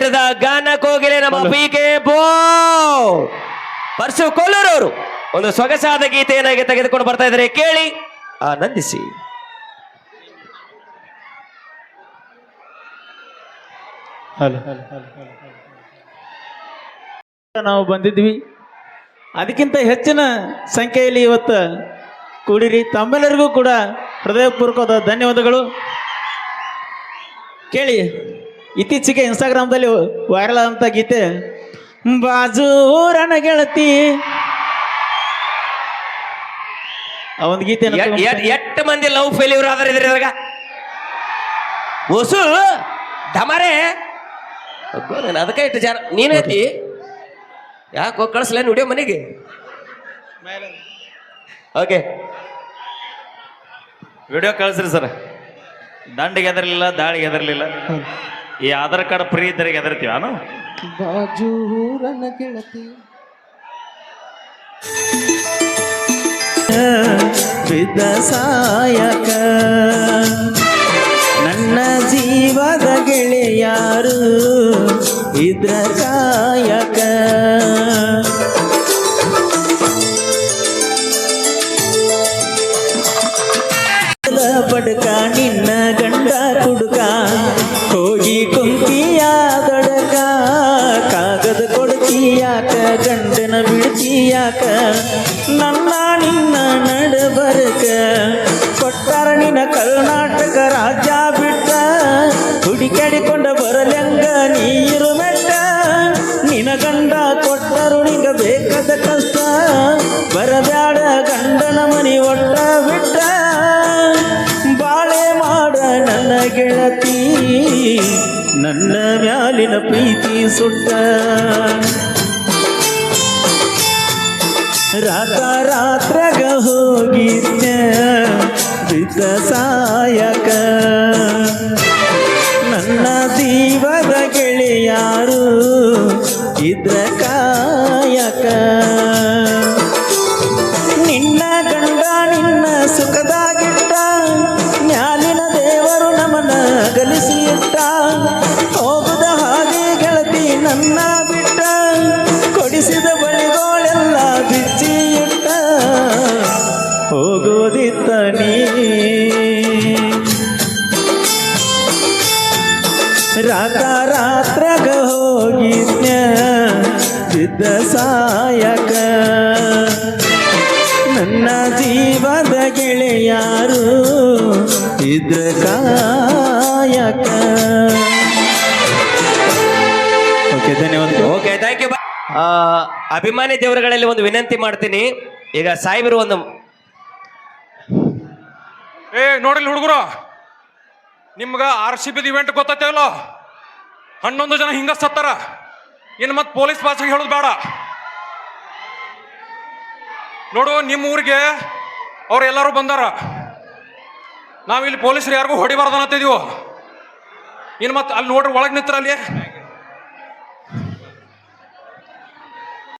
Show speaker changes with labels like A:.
A: ವೀರದ ಗಾನ ಕೋಗಿಲೆ ನಮ್ಮ ಪಿ ಕೆ ಬೋ. ಪರ್ಸು ಕೊಲ್ಲೂರವರು. ಒಂದು ಸೊಗಸಾದ ಗೀತೆಯನ್ನಾಗಿ ತೆಗೆದುಕೊಂಡು ಬರ್ತಾ ಇದ್ದಾರೆ. ಕೇಳಿ ಆನಂದಿಸಿ.
B: ನಾವು ಬಂದಿದ್ವಿ. ಅದಕ್ಕಿಂತ ಹೆಚ್ಚಿನ ಸಂಖ್ಯೆಯಲ್ಲಿ ಇವತ್ತು ಕೂಡಿರಿ. ತಮ್ಮೆಲ್ಲರಿಗೂ ಕೂಡ ಹೃದಯಪೂರ್ವಕವಾದ ಧನ್ಯವಾದಗಳು. ಕೇಳಿ. ಇತ್ತೀಚೆಗೆ ಇನ್ಸ್ಟಾಗ್ರಾಮ್ದಲ್ಲಿ ವೈರಲ್ ಆದಂಥ ಗೀತೆ ಬಾಜೂರನ ಗೆಳತಿ ಆ ಒಂದು ಗೀತೆ
A: ಎಷ್ಟು ಮಂದಿ ಲವ್ ಫೇಲ್ಯೂರ್ ಆದ್ರ ಇದ್ರಾಗ? ಹೊಸು ನಾನು ಅದಕ್ಕೆ ಇಟ್ಟು ಜನ ನೀನೈತಿ ಯಾಕೋ ಕಳಿಸ್ಲ ವಿಡಿಯೋ ಮನೆಗೆ? ಓಕೆ.
B: ವಿಡಿಯೋ ಕಳಿಸ್ರಿ ಸರ್. ದಂಡಿಗೆ ಎದರ್ಲಿಲ್ಲ ದಾಳಿಗೆ ಎದರ್ಲಿಲ್ಲ ಈ ಆಧಾರ್ ಕಾರ್ಡ್ ಫ್ರೀ ಇದ್ದರಿಗೆ ಎದರ್ತೀವ ನಾವು ಬಿದ್ದ ಸಾಯಕ ನನ್ನ ಜೀವದ ಗೆಳೆಯಾರು ಇದ್ರ ಕಾಯಕ ಪಡ್ಕ ನಿನ್ನ ಗಂಡನ ಬಿಡ್ತೀಯಾಕ, ನನ್ನ ನಿನ್ನ ನಡಬರಕ. ಕೊಟ್ಟಾರ ಕರ್ನಾಟಕ ರಾಜ್ಯ ಬಿಟ್ಟ ಹುಡುಕಾಡಿಕೊಂಡ ಬರಲೆಂಗ ನೀರು ಮೆಟ್ಟ ನಿನ ಗಂಡ ಕೊಟ್ಟರು ನಿಂಗ ಬೇಕಾದ ಕಷ್ಟ, ಬರಬ್ಯಾಡ ಗಂಡನ ಮನಿ ಒಟ್ಟ ಬಿಟ್ಟ. ಬಾಳೆ ಮಾಡ ನನ್ನ ಗೆಳತಿ, ನನ್ನ ಮ್ಯಾಲಿನ ಪ್ರೀತಿ ಸುಟ್ಟ. ರಾತ ರಾತ್ರಗ ಹೋಗಿದ್ದ ಬಿದ್ದ ಸಾಯಕ ನನ್ನ ದೀವದ ಗೆಳೆಯಾರು ಇದ್ರ ಕಾಯಕ ಬಿದ್ದ ಸಾಯಕ ನನ್ನ ಜೀವದ ಗೆಳೆಯಾರು ಇದ್ರ ಕಾಯಕ ಓಕೆ ಧನ್ಯವಾದ
A: ಓಕೆ ಥ್ಯಾಂಕ್ ಯು ಅಭಿಮಾನಿ ದೇವರುಗಳಲ್ಲಿ ಒಂದು ವಿನಂತಿ ಮಾಡ್ತೀನಿ. ಈಗ ಸಾಹೇಬರು ಒಂದು
C: ಏ ನೋಡಿಲ್ಲ ಹುಡುಗರು? ನಿಮ್ಗ ಆರ್ ಸಿ ಬಿದ ಇವೆಂಟ್ ಗೊತ್ತೈತಲ್ಲ ಹನ್ನೊಂದು ಜನ ಹಿಂಗ ಸತ್ತಾರ ಇನ್ನು ಮತ್ತೆ ಪೊಲೀಸ್ ಭಾಷೆಗೆ ಹೇಳೋದು ಬೇಡ. ನೋಡು, ನಿಮ್ಮ ಊರಿಗೆ ಅವ್ರು ಎಲ್ಲರೂ ಬಂದಾರ. ನಾವಿಲ್ಲಿ ಪೊಲೀಸರು ಯಾರಿಗೂ ಹೊಡಿಬಾರ್ದು ಅನ್ನತ್ತಿದೀವು? ಇನ್ನು ಮತ್ತೆ ಅಲ್ಲಿ ನೋಡ್ರಿ, ಒಳಗೆ ನಿಂತರ ಅಲ್ಲಿ.